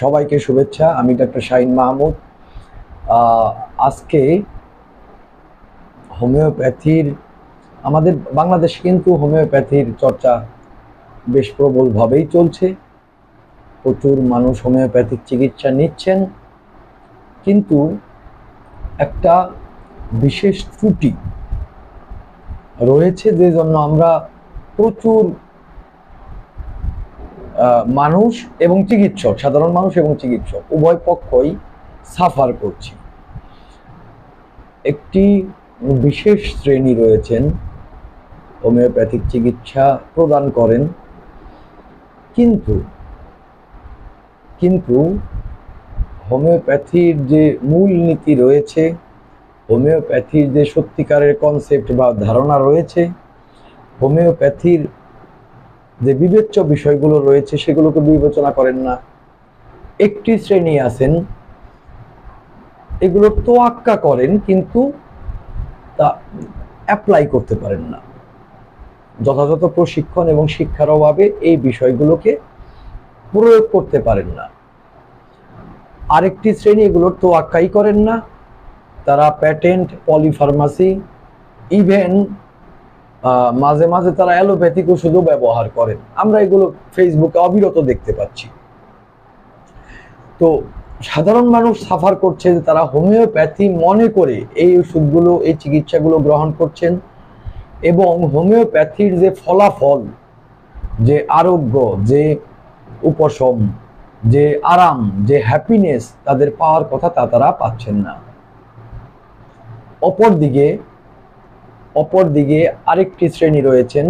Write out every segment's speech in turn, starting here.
সবাইকে শুভেচ্ছা। আমি ডক্টর শাহিন মাহমুদ। আজকে হোমিওপ্যাথির, আমাদের বাংলাদেশে কিন্তু হোমিওপ্যাথির চর্চা বেশ প্রবলভাবেই চলছে। প্রচুর মানুষ হোমিওপ্যাথিক চিকিৎসা নিচ্ছেন। কিন্তু একটা বিশেষ ত্রুটি রয়েছে যে জন্য আমরা প্রচুর মানুষ এবং চিকিৎসক, সাধারণ মানুষ এবং চিকিৎসক, উভয় পক্ষই সাফার করছি। একটি বিশেষ শ্রেণি রয়েছেন, হোমিওপ্যাথিক চিকিৎসা প্রদান করেন, কিন্তু কিন্তু হোমিওপ্যাথির যে মূল নীতি রয়েছে, হোমিওপ্যাথির যে সত্যিকারের কনসেপ্ট বা ধারণা রয়েছে, হোমিওপ্যাথির যে বিবেচ্য বিষয়গুলো রয়েছে সেগুলোকে বিবেচনা করেন না। একটি শ্রেণি আছেন, এগুলো তোয়াক্কা করেন কিন্তু তা অ্যাপ্লাই করতে পারেন না। যথাযথ প্রশিক্ষণ এবং শিক্ষার অভাবে এই বিষয়গুলোকে প্রয়োগ করতে পারেন না। আরেকটি শ্রেণি এগুলোর তোয়াক্কাই করেন না, তারা প্যাটেন্ট পলিফার্মাসি ইভেন মাঝে মাঝে তারা অ্যালোপ্যাথিক ওষুধও ব্যবহার করেন আমরা এগুলো ফেসবুকে অবিরত দেখতে পাচ্ছি। তো সাধারণ মানুষ সাফার করছে যে তারা হোমিওপ্যাথি মনে করে এই ওষুধগুলো, এই চিকিৎসাগুলো গ্রহণ করছেন এবং হোমিওপ্যাথির যে ফলাফল, যে আরোগ্য, যে উপশম, যে আরাম, যে হ্যাপিনেস তাদের পাওয়ার কথা তা তারা পাচ্ছেন না। অপরদিকে অপরদিকে আরেকটি শ্রেণি রয়েছেন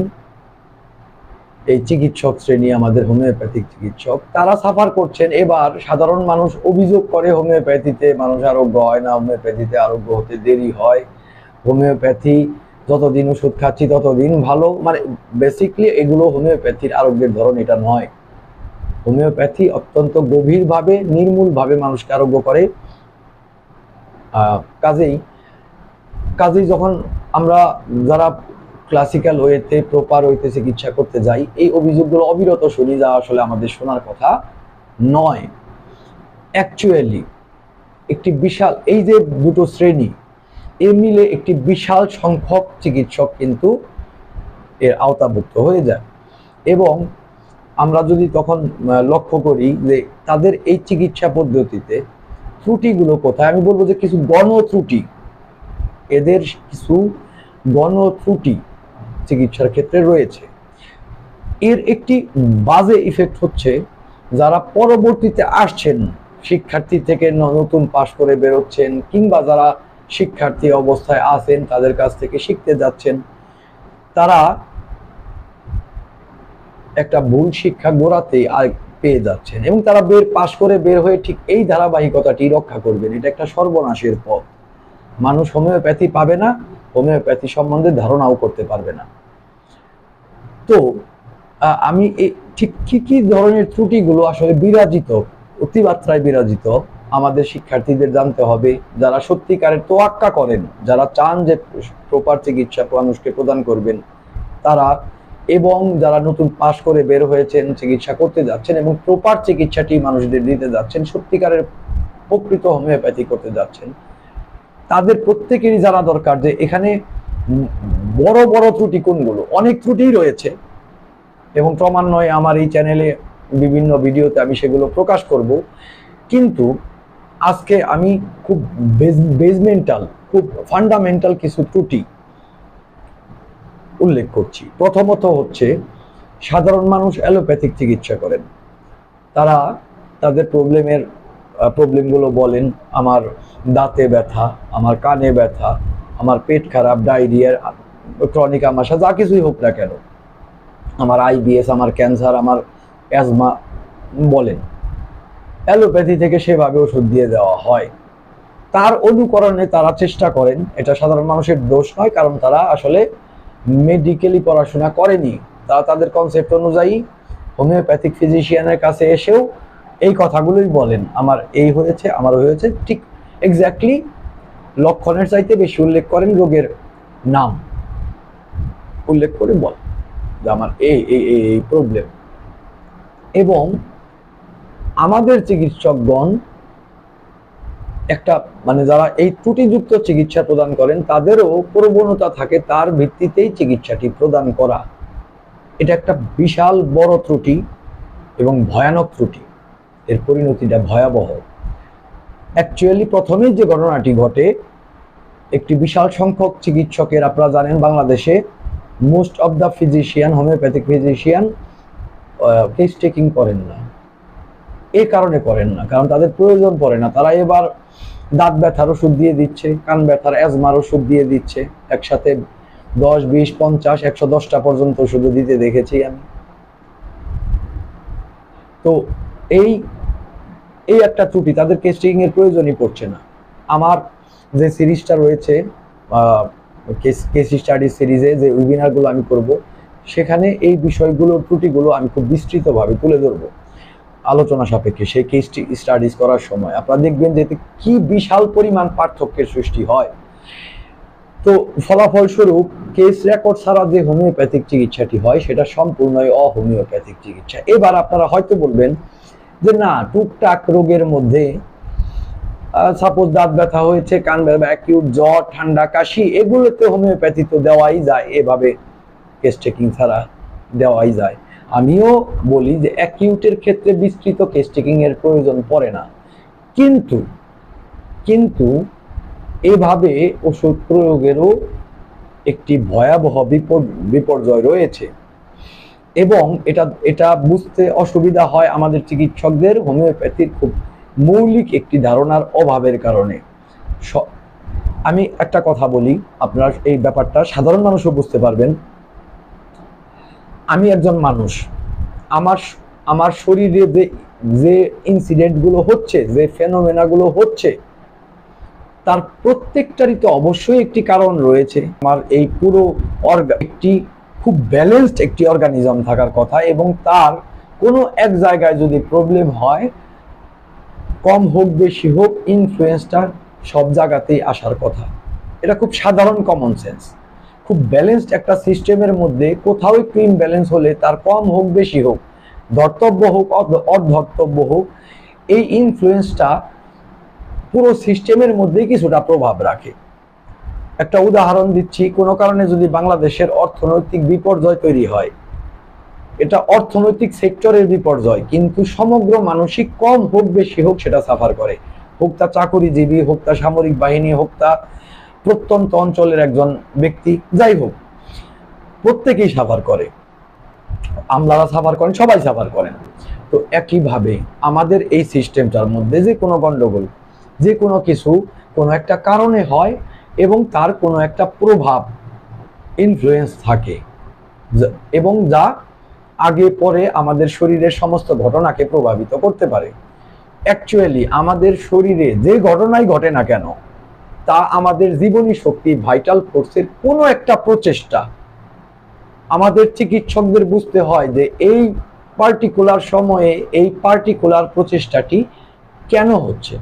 এই চিকিৎসক শ্রেণি, আমাদের হোমিওপ্যাথিক চিকিৎসক। তারা সাফার করছেন। এবার সাধারণ মানুষ অভিযোগ করে হোমিওপ্যাথিতে মানুষ আরোগ্য হয় না, হোমিওপ্যাথিতে আরোগ্য হতে দেরি হয়। হোমিওপ্যাথি যতদিন ওষুধ খাচ্ছি ততদিন ভালো। মানে বেসিকলি এগুলো হোমিওপ্যাথির আরোগ্যের ধরন, এটা নয়। হোমিওপ্যাথি অত্যন্ত গভীরভাবে, নির্মূলভাবে মানুষকে আরোগ্য করে। কাজেই কাজেই যখন আমরা যারা ক্লাসিক্যাল ওয়েতে প্রপার ওয়েতে চিকিৎসা করতে যাই, এই অভিযোগগুলো অবিরত শুনি যা আসলে আমাদের শোনার কথা নয়। অ্যাকচুয়ালি একটি বিশাল, এই যে দুটো শ্রেণি, এ মিলে একটি বিশাল সংখ্যক চিকিৎসক কিন্তু এর আওতাভুক্ত হয়ে যায়। এবং আমরা যদি তখন লক্ষ্য করি যে তাদের এই চিকিৎসা পদ্ধতিতে ত্রুটিগুলো কোথায়, আমি বলব যে কিছু গণ ত্রুটি এদের কিছু গণ ত্রুটি চিকিৎসার ক্ষেত্রে রয়েছে। এর একটি বাজে ইফেক্ট হচ্ছে যারা পরবর্তীতে আসছেন, শিক্ষার্থী থেকে নতুন পাশ করে বেরোচ্ছেন কিংবা যারা শিক্ষার্থী অবস্থায় আছেন, তাদের কাছ থেকে শিখতে যাচ্ছেন, তারা একটা ভুল শিক্ষা গোড়াতেই আর পেয়ে যাচ্ছেন এবং তারা বের পাশ করে বের হয়ে ঠিক এই ধারাবাহিকতাটি রক্ষা করবেন। এটা একটা সর্বনাশের পথ। মানুষ হোমিওপ্যাথি পাবে না, হোমিওপ্যাথি সম্বন্ধে ধারণাও করতে পারবে না। তো আমি ঠিক কি কি ধরনের ত্রুটিগুলো আসলে বিরাজিত, অতিমাত্রায় বিরাজিত আমাদের শিক্ষার্থীদের জানতে হবে, যারা সত্যিকারের তোয়াক্কা করেন, যারা চান যে প্রপার চিকিৎসা মানুষকে প্রদান করবেন, তারা এবং যারা নতুন পাশ করে বের হয়েছেন, চিকিৎসা করতে যাচ্ছেন এবং প্রপার চিকিৎসাটি মানুষদের দিতে যাচ্ছেন, সত্যিকারের প্রকৃত হোমিওপ্যাথি করতে যাচ্ছেন তাদের প্রত্যেকেরই জানা দরকার যে এখানে বড় বড় ত্রুটি কোনগুলো? অনেক ত্রুটিই রয়েছে। এবং ক্রমান্বয়ে আমার এই চ্যানেলে বিভিন্ন ভিডিওতে আমি সেগুলো প্রকাশ করব। কিন্তু আজকে আমি খুব বেজমেন্টাল, খুব ফান্ডামেন্টাল কিছু ত্রুটি উল্লেখ করছি। প্রথমত হচ্ছে, সাধারণ মানুষ অ্যালোপ্যাথিক চিকিৎসা করেন। তারা তাদের প্রবলেমের প্রবলেমগুলো বলেন, আমার দাঁতে ব্যথা, আমার কানে ব্যথা, আমার পেট খারাপ ডায়রিয়ার ক্রনিক আমাশা যা কিছুই হোক না কেন, আমার আইবিএস, আমার ক্যান্সার, আমার অ্যাজমা বলেন। অ্যালোপ্যাথি থেকে সেভাবে ওষুধ দিয়ে দেওয়া হয়। তার অনুকরণে তারা চেষ্টা করেন, এটা সাধারণ মানুষের দোষ নয়, কারণ তারা আসলে মেডিকেলি পড়াশোনা করেনি। তারা তাদের কনসেপ্ট অনুযায়ী হোমিওপ্যাথিক ফিজিশিয়ানের কাছে এসেও এই কথাগুলোই বলেন, আমার এই হয়েছে, আমার হয়েছে। ঠিক এক্স্যাক্টলি লক্ষণের চাইতে বেশি উল্লেখ করেন রোগের নাম। উল্লেখ করে বল যে আমার এই এই এই প্রবলেম এবং আমাদের চিকিৎসকগণ একটা মানে যারা এই ত্রুটিযুক্ত চিকিৎসা প্রদান করেন, তাদেরও প্রবণতা থাকে তার ভিত্তিতেই চিকিৎসাটি প্রদান করা। এটা একটা বিশাল বড় ত্রুটি এবং ভয়ানক ত্রুটি। এর পরিণতিটা ভয়াবহ। অ্যাকচুয়ালি প্রথমেই যে ঘটনাটি ঘটে, একটি বিশাল সংখ্যক চিকিৎসকের, আপনারা জানেন বাংলাদেশে most of the physician homeopathic physician case taking করেন না। এ কারণে করেন না, কারণ তাদের প্রয়োজন পড়ে না। তারা এবার দাঁত ব্যথার ওষুধ দিয়ে দিচ্ছে, কান ব্যথার অ্যাজমার ওষুধ দিয়ে দিচ্ছে। একসাথে দশ, বিশ, পঞ্চাশ, একশো দশটা পর্যন্ত ওষুধ দিতে দেখেছি আমি। তো এই এই একটা ত্রুটি তাদের কেস্টিং এর প্রয়োজনই পড়ছে না। আমার যে সিরিজটা রয়েছে কেস স্টাডি সিরিজে যে ওয়েবিনারগুলো আমি করব, সেখানে এই বিষয়গুলোর ত্রুটিগুলো আমি খুব বিস্তৃতভাবে তুলে ধরবো আলোচনা সাপেক্ষে সেই কেস স্টাডিজ করার সময়। আপনারা দেখবেন যে কি বিশাল পরিমাণ পার্থক্যের সৃষ্টি হয়। তো ফলাফল স্বরূপ কেস রেকর্ড ছাড়া যে হোমিওপ্যাথিক চিকিৎসাটি হয়, সেটা সম্পূর্ণই অহোমিওপ্যাথিক চিকিৎসা। এবার আপনারা হয়তো বলবেন যে না, টুকটাক রোগের মধ্যে সাপোজ দাঁত ব্যথা হয়েছে, কান ব্যথা অ্যাকিউট জ্বর, ঠান্ডা, কাশি, এগুলোতে হোমিওপ্যাথি তো দেওয়াই যায়, এভাবে কেস টেকিং ছাড়া দেওয়াই যায়। আমিও বলি যে অ্যাকিউটের ক্ষেত্রে বিস্তৃত কেস টেকিং এর প্রয়োজন পড়ে না। কিন্তু কিন্তু এভাবে ওষুধ প্রয়োগেরও একটি ভয়াবহ বিপর্যয় রয়েছে। এবং এটা এটা বুঝতে অসুবিধা হয় আমাদের চিকিৎসকদের, হোমিওপ্যাথির খুব মৌলিক একটি ধারণার অভাবের কারণে। আমি একটা কথা বলি, আপনার এই ব্যাপারটা সাধারণ মানুষও বুঝতে পারবেন। আমি একজন মানুষ। আমার আমার শরীরে যে যে ইনসিডেন্টগুলো হচ্ছে, যে ফেনোমেনাগুলো হচ্ছে, তার প্রত্যেকটারই তো অবশ্যই একটি কারণ রয়েছে। আমার এই পুরো একটি খুব ব্যালেন্সড একটি অর্গানিজম থাকার কথা এবং তার কোনো এক জায়গায় যদি প্রবলেম হয়, কম হোক, বেশি হোক ইনফ্লুয়েন্সটা সব জায়গাতেই আসার কথা। এটা খুব সাধারণ কমন সেন্স খুব ব্যালেন্সড একটা সিস্টেমের মধ্যে কোথাও একটু ইমব্যালেন্স হলে তার কম হোক, বেশি হোক, ধর্তব্য হোক, অধ- অধর্তব্য হোক, এই ইনফ্লুয়েন্সটা পুরো সিস্টেমের মধ্যেই কিছুটা প্রভাব রাখে। একটা উদাহরণ দিচ্ছি, কোনো কারণে যদি বাংলাদেশের অর্থনৈতিক বিপর্যয় তৈরি হয়, এটা অর্থনৈতিক সেক্টরের বিপর্যয়, কিন্তু সমগ্র মানসিক কম হোক, বেশি হোক, সেটা সাফার করে। হোক তা চাকরিজীবী, হোক তা সামরিক বাহিনী, হোক তা প্রত্যন্ত অঞ্চলের একজন ব্যক্তি, যাই হোক, প্রত্যেকেই সাফার করে। আমলারা সাফার করেন, সবাই সাফার করেন। তো একইভাবে আমাদের এই সিস্টেমটার মধ্যে যে কোনো গন্ডগোল যে কোনো কিছু কোনো একটা কারণে হয় এবং তার কোনো একটা প্রভাব ইনফ্লুয়েন্স থাকে। এবং যা আগে পরে আমাদের শরীরের সমস্ত ঘটনাকে প্রভাবিত করতে পারে। অ্যাকচুয়ালি আমাদের শরীরে যে ঘটনাই ঘটে না কেন, তা আমাদের জীবনী শক্তি ভাইটাল ফোর্সের কোনো একটা প্রচেষ্টা। আমাদের চিকিৎসকদের বুঝতে হয় যে এই পার্টিকুলার সময়ে এই পার্টিকুলার প্রচেষ্টাটি কেন হচ্ছে।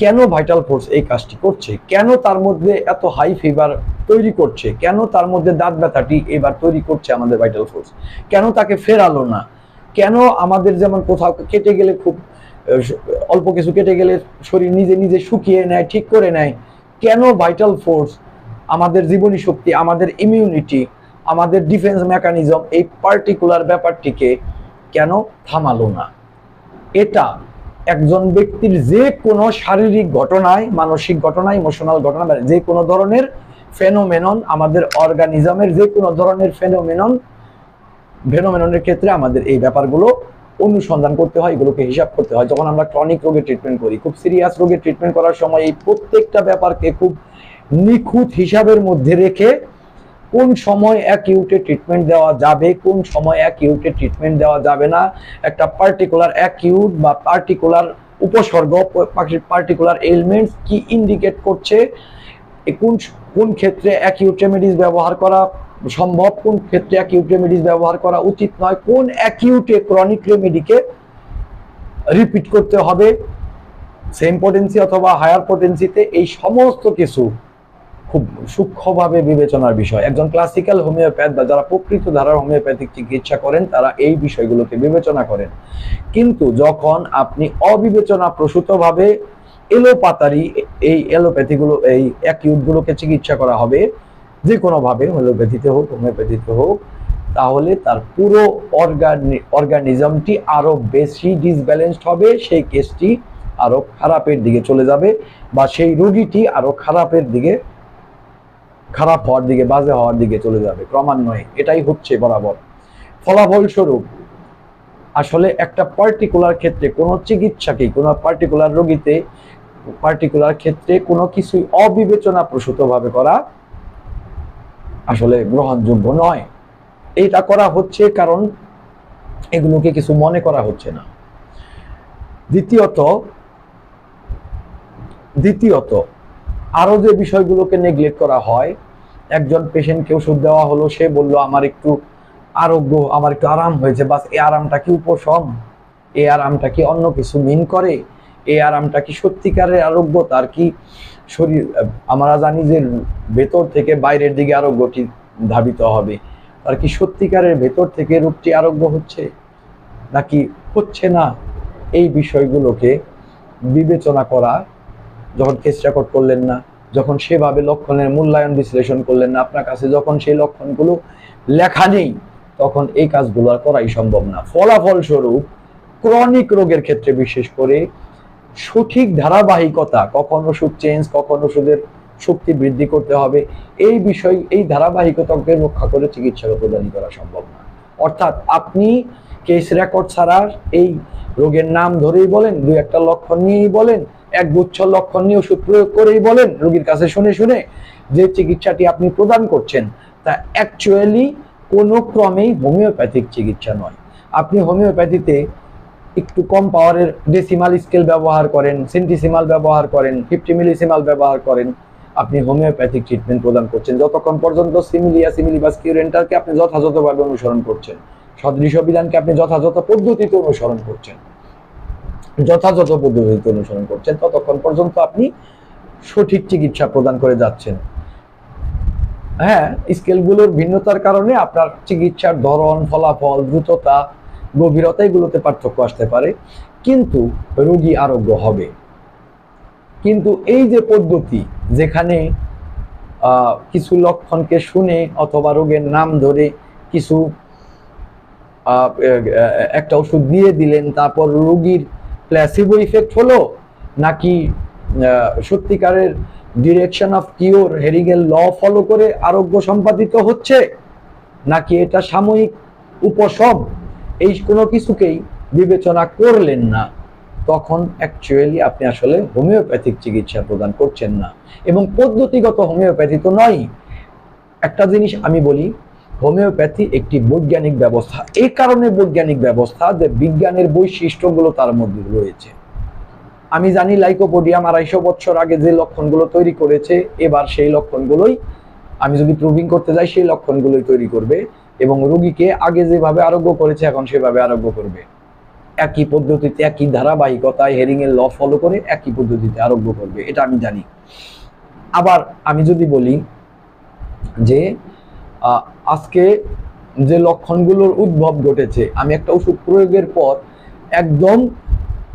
কেন ভাইটাল ফোর্স এই কাজটি করছে? কেন তার মধ্যে এত হাই ফিভার তৈরি করছে? কেন তার মধ্যে দাঁত ব্যথাটি এবার তৈরি করছে আমাদের ভাইটাল ফোর্স কেন তাকে ফেরালো না? কেন আমাদের যেমন কোথাও কেটে গেলে খুব অল্প কিছু কেটে গেলে শরীর নিজে নিজে শুকিয়ে নেয়, ঠিক করে নেয়, কেন ভাইটাল ফোর্স আমাদের জীবনী শক্তি, আমাদের ইমিউনিটি আমাদের ডিফেন্স মেকানিজম এই পার্টিকুলার ব্যাপারটিকে কেন থামালো না? এটা একজন ব্যক্তির যে কোনো শারীরিক ঘটনায়, মানসিক ঘটনা ইমোশনাল ঘটনা যে কোনো ধরনের ফেনোমেনন আমাদের অর্গানিজমের যে কোনো ধরনের ফেনোমেনন ফেনোমেননের ক্ষেত্রে আমাদের এই ব্যাপারগুলো অনুসন্ধান করতে হয়, এগুলোকে হিসাব করতে হয়। যখন আমরা ক্রনিক রোগের ট্রিটমেন্ট করি, খুব সিরিয়াস রোগের ট্রিটমেন্ট করার সময় এই প্রত্যেকটা ব্যাপারকে খুব নিখুঁত হিসাবের মধ্যে রেখে কোন সময় অ্যাকিউটে ট্রিটমেন্ট দেওয়া যাবে, কোন সময় অ্যাকিউটে ট্রিটমেন্ট দেওয়া যাবে না। একটা পার্টিকুলার অ্যাকিউট বা পার্টিকুলার উপসর্গ পার্টিকুলার এলিমেন্টস কি ইন্ডিকেট করছে? কোন কোন ক্ষেত্রে অ্যাকিউট রেমেডিস ব্যবহার করা সম্ভব? কোন ক্ষেত্রে অ্যাকিউট রেমেডিস ব্যবহার করা উচিত নয়? কোন অ্যাকিউটে ক্রনিক রেমেডিকে রিপিট করতে হবে? সেম পোটেন্সি অথবা হায়ার পোটেন্সিতে এই সমস্ত কিছু খুব সূক্ষ্মভাবে বিবেচনার বিষয়। একজন ক্লাসিক্যাল হোমিওপ্যাথ বা যারা প্রকৃত ধারার হোমিওপ্যাথিক চিকিৎসা করেন, তারা এই বিষয়গুলোকে বিবেচনা করেন। কিন্তু যখন আপনি অবিবেচনা প্রসূতভাবে এলোপাতারি, এই এলোপ্যাথিগুলো, এই অ্যাকিউটগুলোকে চিকিৎসা করা হবে যে কোনোভাবে হোমিওপ্যাথিতে হোক হোমিওপ্যাথিতে হোক, তাহলে তার পুরো অর্গানি, অর্গানিজমটি আরও বেশি ডিসব্যালেন্সড হবে, সেই কেসটি আরও খারাপের দিকে চলে যাবে বা সেই রোগীটি আরও খারাপের দিকে খারাপ হওয়ার দিকে, বাজে হওয়ার দিকে চলে যাবে, ক্রমান্বয়ে। এটাই হচ্ছে বরাবর। ফলাফল স্বরূপ আসলে একটা পার্টিকুলার ক্ষেত্রে কোনো চিকিৎসাকেই কোনো পার্টিকুলার রোগীতে পার্টিকুলার ক্ষেত্রে কোনো কিছুই অবিবেচনা প্রসূতভাবে করা আসলে গ্রহণযোগ্য নয়। এটা করা হচ্ছে কারণ এগুলোকে কিছু মনে করা হচ্ছে না। দ্বিতীয়ত দ্বিতীয়ত আরও যে বিষয়গুলোকে নেগলেক্ট করা হয়, একজন পেশেন্টকে ওষুধ দেওয়া হলো, সে বলল, আমার একটু আরোগ্য, আমার একটু আরাম হয়েছে, বাস এই আরামটা কি উপশম? এই আরামটা কি অন্য কিছু মিন করে? এই আরামটা কি সত্যিকারের আরোগ্য? তার কি শরীর, আমরা জানি যে ভেতর থেকে বাইরের দিকে আরোগ্যটি ধাবিত হবে। তার কি সত্যিকারের ভেতর থেকে রূপটি আরোগ্য হচ্ছে? নাকি হচ্ছে না? এই বিষয়গুলোকে বিবেচনা করা যখন কেস রেকর্ড করলেন না, যখন সেভাবে লক্ষণের মূল্যায়ন বিশ্লেষণ করলেন না, আপনার কাছে যখন সেই লক্ষণগুলো লেখা নেই, তখন এই কাজগুলো আর করাই সম্ভব না। ফলাফল স্বরূপ ক্রনিক রোগের ক্ষেত্রে বিশেষ করে সঠিক ধারাবাহিকতা, কখন ওষুধ চেঞ্জ কখন ওষুধের শক্তি বৃদ্ধি করতে হবে, এই বিষয়, এই ধারাবাহিকতাকে রক্ষা করে চিকিৎসা প্রদান করা সম্ভব না। অর্থাৎ আপনি কেস রেকর্ড ছাড়া এই রোগের নাম ধরেই বলেন, দু একটা লক্ষণ নিয়েই বলেন এক গুচ্ছ লক্ষণ নিয়ে ওষুধ প্রয়োগ করেই বলেন, রোগীর কাছে শুনে শুনে যে চিকিৎসাটি আপনি প্রদান করছেন, তা অ্যাকচুয়ালি কোনো ক্রমেই হোমিওপ্যাথিক চিকিৎসা নয়। আপনি হোমিওপ্যাথিতে একটু কম পাওয়ারের ডেসিমাল স্কেল ব্যবহার করেন সেন্টিসিমাল ব্যবহার করেন ফিফটি মিলিসিমাল ব্যবহার করেন, আপনি হোমিওপ্যাথিক ট্রিটমেন্ট প্রদান করছেন। যতক্ষণ পর্যন্ত সিমিলিয়া সিমিলি সিমিলিবাস কিউরেন্টারকে আপনি যথাযথভাবে অনুসরণ করছেন, সদৃশ বিধানকে আপনি যথাযথ পদ্ধতিতে অনুসরণ করছেন। যথাযথ পদ্ধতিতে অনুসরণ করছেন, ততক্ষণ পর্যন্ত আপনি সঠিক চিকিৎসা প্রদান করে যাচ্ছেন। হ্যাঁ স্কেলগুলোর ভিন্নতার কারণে আপনার চিকিৎসার ধরন, ফলাফল, দ্রুততা, গভীরতা এগুলোতে পার্থক্য আসতে পারে, কিন্তু রোগী আরোগ্য হবে। কিন্তু এই যে পদ্ধতি, যেখানে কিছু লক্ষণকে শুনে অথবা রোগের নাম ধরে কিছু একটা ওষুধ দিয়ে দিলেন, তারপর রোগীর প্ল্যাসিবো ইফেক্ট হলো নাকি সত্যিকারের direction of cure Hering's law follow করে আরোগ্য সম্পাদিত হচ্ছে, নাকি এটা সাময়িক উপশম? এই কোনো কিছুকেই বিবেচনা করলেন না। তখন অ্যাকচুয়ালি আপনি আসলে হোমিওপ্যাথিক চিকিৎসা প্রদান করছেন না। এবং পদ্ধতিগত হোমিওপ্যাথি তো নয় একটা জিনিস আমি বলি হোমিওপ্যাথি একটি বৈজ্ঞানিক ব্যবস্থা। এই কারণে বৈজ্ঞানিক ব্যবস্থা যে বিজ্ঞানের বৈশিষ্ট্যগুলো তার মধ্যে রয়েছে। আমি জানি লাইকোপোডিয়াম আড়াইশো বছর আগে যে লক্ষণগুলো তৈরি করেছে, এবার সেই লক্ষণগুলোই, আমি যদি প্রুভিং করতে যাই, সেই লক্ষণগুলোই তৈরি করবে এবং রোগীকে আগে যেভাবে আরোগ্য করেছে, এখন সেভাবে আরোগ্য করবে। একই পদ্ধতিতে, একই ধারাবাহিকতায় হেরিং এর ল ফলো করে একই পদ্ধতিতে আরোগ্য করবে, এটা আমি জানি। আবার আমি যদি বলি যে আজকে যে লক্ষণগুলোর উদ্ভব ঘটেছে, আমি একটা ওষুধ প্রয়োগের পর একদম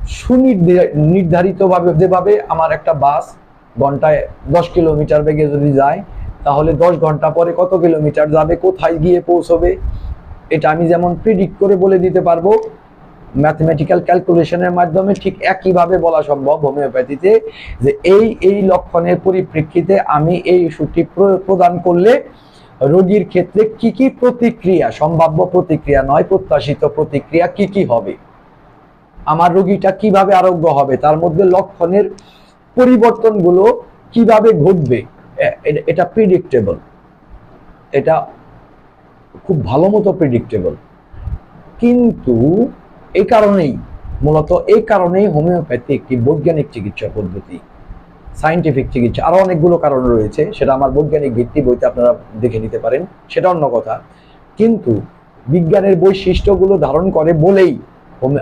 সুনির্ধারিতভাবে যেভাবে আমার একটা বাস ঘন্টায় দশ কিলোমিটার বেগে যদি যায়, তাহলে দশ ঘণ্টা পরে কত কিলোমিটার যাবে, কোথায় গিয়ে পৌঁছবে, এটা আমি যেমন প্রিডিক্ট করে বলে দিতে পারব ম্যাথমেটিক্যাল ক্যালকুলেশনের মাধ্যমে ঠিক একইভাবে বলা সম্ভব হোমিওপ্যাথিতে, যে এই এই লক্ষণের পরিপ্রেক্ষিতে আমি এই ওষুধটি প্র- প্রদান করলে রোগীর ক্ষেত্রে কি কি প্রতিক্রিয়া, সম্ভাব্য প্রতিক্রিয়া, নয় প্রত্যাশিত প্রতিক্রিয়া কি কি হবে? আমার রোগীটা কীভাবে আরোগ্য হবে? তার মধ্যে লক্ষণের পরিবর্তনগুলো কীভাবে ঘটবে? এটা প্রিডিক্টেবল এটা খুব ভালো মতো প্রিডিক্টেবল কিন্তু এই কারণেই, মূলত এই কারণেই হোমিওপ্যাথি একটি বৈজ্ঞানিক চিকিৎসা পদ্ধতি। সায়েন্টিফিক চিকিৎসা। আরও অনেকগুলো কারণ রয়েছে, সেটা আমার বৈজ্ঞানিক ভিত্তি বইতে আপনারা দেখে নিতে পারেন, সেটা অন্য কথা। কিন্তু বিজ্ঞানের বৈশিষ্ট্যগুলো ধারণ করে বলেই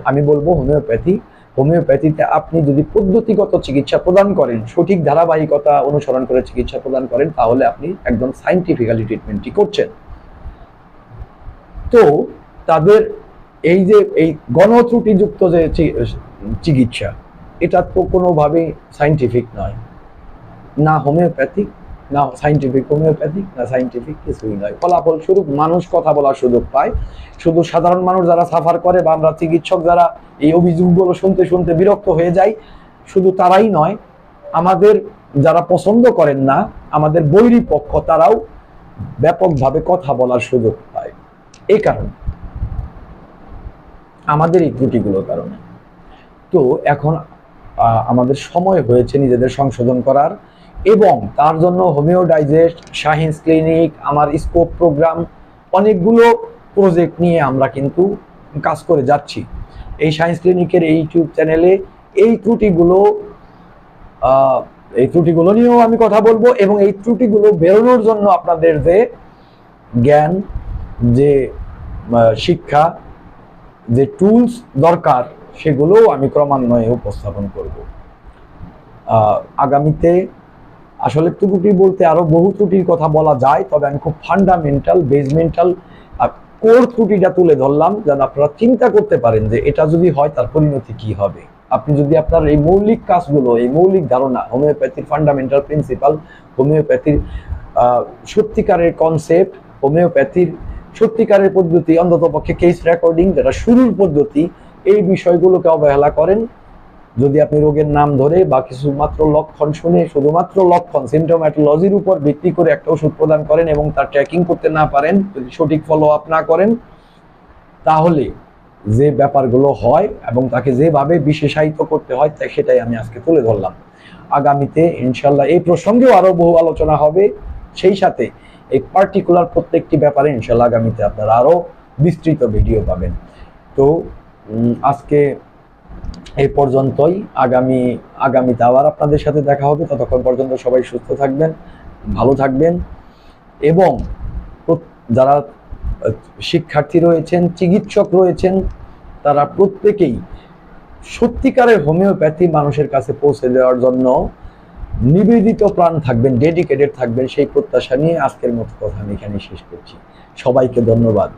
আমি বলব হোমিওপ্যাথি। হোমিওপ্যাথিতে আপনি যদি পদ্ধতিগত চিকিৎসা প্রদান করেন, সঠিক ধারাবাহিকতা অনুসরণ করে চিকিৎসা প্রদান করেন, তাহলে আপনি একদম সাইন্টিফিক্যালি ট্রিটমেন্টটি করছেন। তো তাদের এই যে, এই গণত্রুটিযুক্ত যে চিকিৎসা এটা তো কোনোভাবে সাইন্টিফিক নয়। না হোমিওপ্যাথিক না সাইন্টিফিক হোমিওপ্যাথিক না সাইন্টিফিক কিছুই নয়। ফলাফল স্বরূপ মানুষ কথা বলার সুযোগ পায়। শুধু সাধারণ মানুষ যারা সাফার করে বা আমরা চিকিৎসক যারা এই অভিযোগগুলো শুনতে শুনতে বিরক্ত হয়ে যাই, শুধু তারাই নয়, আমাদের যারা পছন্দ করেন না, আমাদের বৈরী পক্ষ তারাও ব্যাপকভাবে কথা বলার সুযোগ পায়। এই কারণে। আমাদের এই ত্রুটিগুলোর কারণে। তো এখন আমাদের সময় হয়েছে নিজেদের সংশোধন করার এবং তার জন্য হোমিও ডাইজেস্ট শাহিন্স ক্লিনিক, আমার স্কোপ প্রোগ্রাম, অনেকগুলো প্রজেক্ট নিয়ে আমরা কিন্তু কাজ করে যাচ্ছি। এই সায়েন্স ক্লিনিকের এই ইউটিউব চ্যানেলে এই ত্রুটিগুলো এই ত্রুটিগুলো নিয়েও আমি কথা বলব এবং এই ত্রুটিগুলো বেরোনোর জন্য আপনাদের যে জ্ঞান, যে শিক্ষা, যে টুলস দরকার সেগুলোও আমি ক্রমান্বয়ে উপস্থাপন করব। আগামীতে আসলে ত্রুটি বলতে আরও বহু ত্রুটির কথা বলা যায়, তবে আমি খুব ফান্ডামেন্টাল বেজমেন্টাল কোর ত্রুটিটা তুলে ধরলাম যেন আপনারা চিন্তা করতে পারেন যে এটা যদি হয় তার পরিণতি কি হবে। আপনি যদি আপনার এই মৌলিক কাজগুলো, এই মৌলিক ধারণা হোমিওপ্যাথির ফান্ডামেন্টাল প্রিন্সিপাল হোমিওপ্যাথির সত্যিকারের কনসেপ্ট হোমিওপ্যাথির সত্যিকারের পদ্ধতি অন্তত পক্ষে কেস রেকর্ডিং যেটা শুরুর পদ্ধতি এই বিষয়গুলোকে অবহেলা করেন। যদি আপনি রোগের নাম ধরে বা কিছু মাত্র লক্ষণ শুনে, শুধুমাত্র লক্ষণ সিমটোম্যাটোলজির উপর ভিত্তি করে একটা ওষুধ প্রদান করেন এবং তার ট্র্যাকিং করতে না পারেন, যদি সঠিক ফলো আপ না করেন, তাহলে যে ব্যাপারগুলো হয় এবং তাকে যেভাবে বিশেষায়িত করতে হয় তাই সেটাই আমি আজকে তুলে ধরলাম। আগামীতে ইনশাল্লাহ এই প্রসঙ্গেও আরও বহু আলোচনা হবে। সেই সাথে এই পার্টিকুলার প্রত্যেকটি ব্যাপারে ইনশাল্লাহ আগামীতে আপনারা আরও বিস্তৃত ভিডিও পাবেন। তো আজকে এই পর্যন্তই। আগামী, আগামীতে আবার আপনাদের সাথে দেখা হবে। ততক্ষণ পর্যন্ত সবাই সুস্থ থাকবেন, ভালো থাকবেন এবং যারা শিক্ষার্থী রয়েছেন, চিকিৎসক রয়েছেন, তারা প্রত্যেকেই সত্যিকারের হোমিওপ্যাথি মানুষের কাছে পৌঁছে দেওয়ার জন্য নিবেদিত প্রাণ থাকবেন ডেডিকেটেড থাকবেন, সেই প্রত্যাশা নিয়ে আজকের মতো কথা আমি এখানে শেষ করছি। সবাইকে ধন্যবাদ।